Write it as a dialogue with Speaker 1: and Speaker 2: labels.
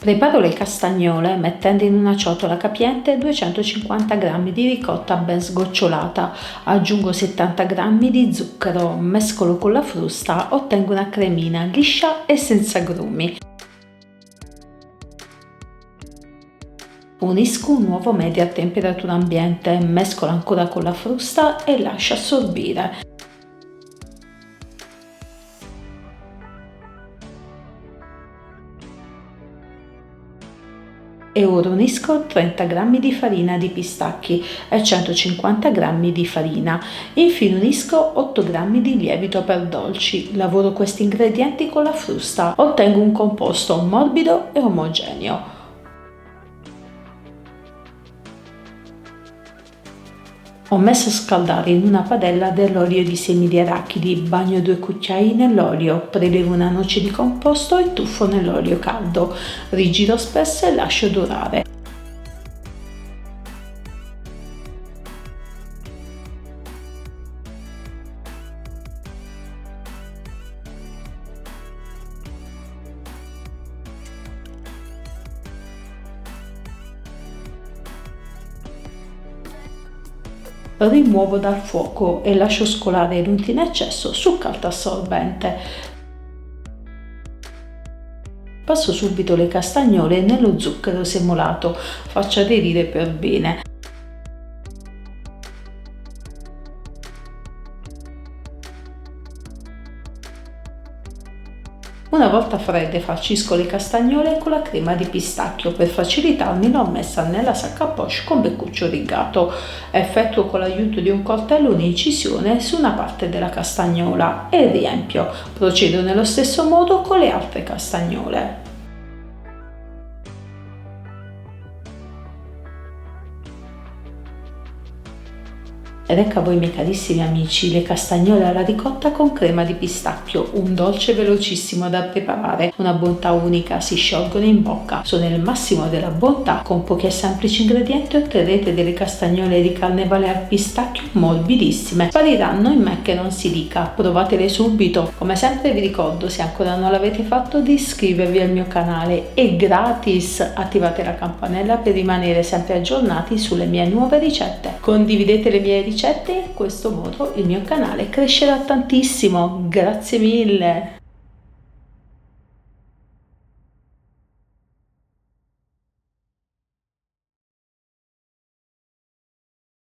Speaker 1: Preparo le castagnole mettendo in una ciotola capiente 250 g di ricotta ben sgocciolata, aggiungo 70 g di zucchero, mescolo con la frusta, ottengo una cremina liscia e senza grumi. Unisco un uovo medio a temperatura ambiente, mescolo ancora con la frusta e lascio assorbire. E unisco 30 g di farina di pistacchi e 150 g di farina. Infine unisco 8 g di lievito per dolci. Lavoro questi ingredienti con la frusta. Ottengo un composto morbido e omogeneo. Ho messo a scaldare in una padella dell'olio di semi di arachidi, bagno due cucchiai nell'olio, prelevo una noce di composto e tuffo nell'olio caldo, rigiro spesso e lascio durare. Rimuovo dal fuoco e lascio scolare l'unto in eccesso su carta assorbente. Passo subito le castagnole nello zucchero semolato, faccio aderire per bene. Una volta fredde farcisco le castagnole con la crema di pistacchio. Per facilitarmi l'ho messa nella sacca poche con beccuccio rigato. Effettuo con l'aiuto di un coltello un'incisione su una parte della castagnola e riempio. Procedo nello stesso modo con le altre castagnole. Ed ecco a voi miei carissimi amici le castagnole alla ricotta con crema di pistacchio, un dolce velocissimo da preparare, una bontà unica, si sciolgono in bocca, sono il massimo della bontà, con pochi e semplici ingredienti otterrete delle castagnole di carnevale al pistacchio morbidissime, spariranno in me che non si dica, provatele subito, come sempre vi ricordo se ancora non l'avete fatto di iscrivervi al mio canale, è gratis, attivate la campanella per rimanere sempre aggiornati sulle mie nuove ricette, condividete le mie ricette ricette, in questo modo il mio canale crescerà tantissimo. Grazie mille!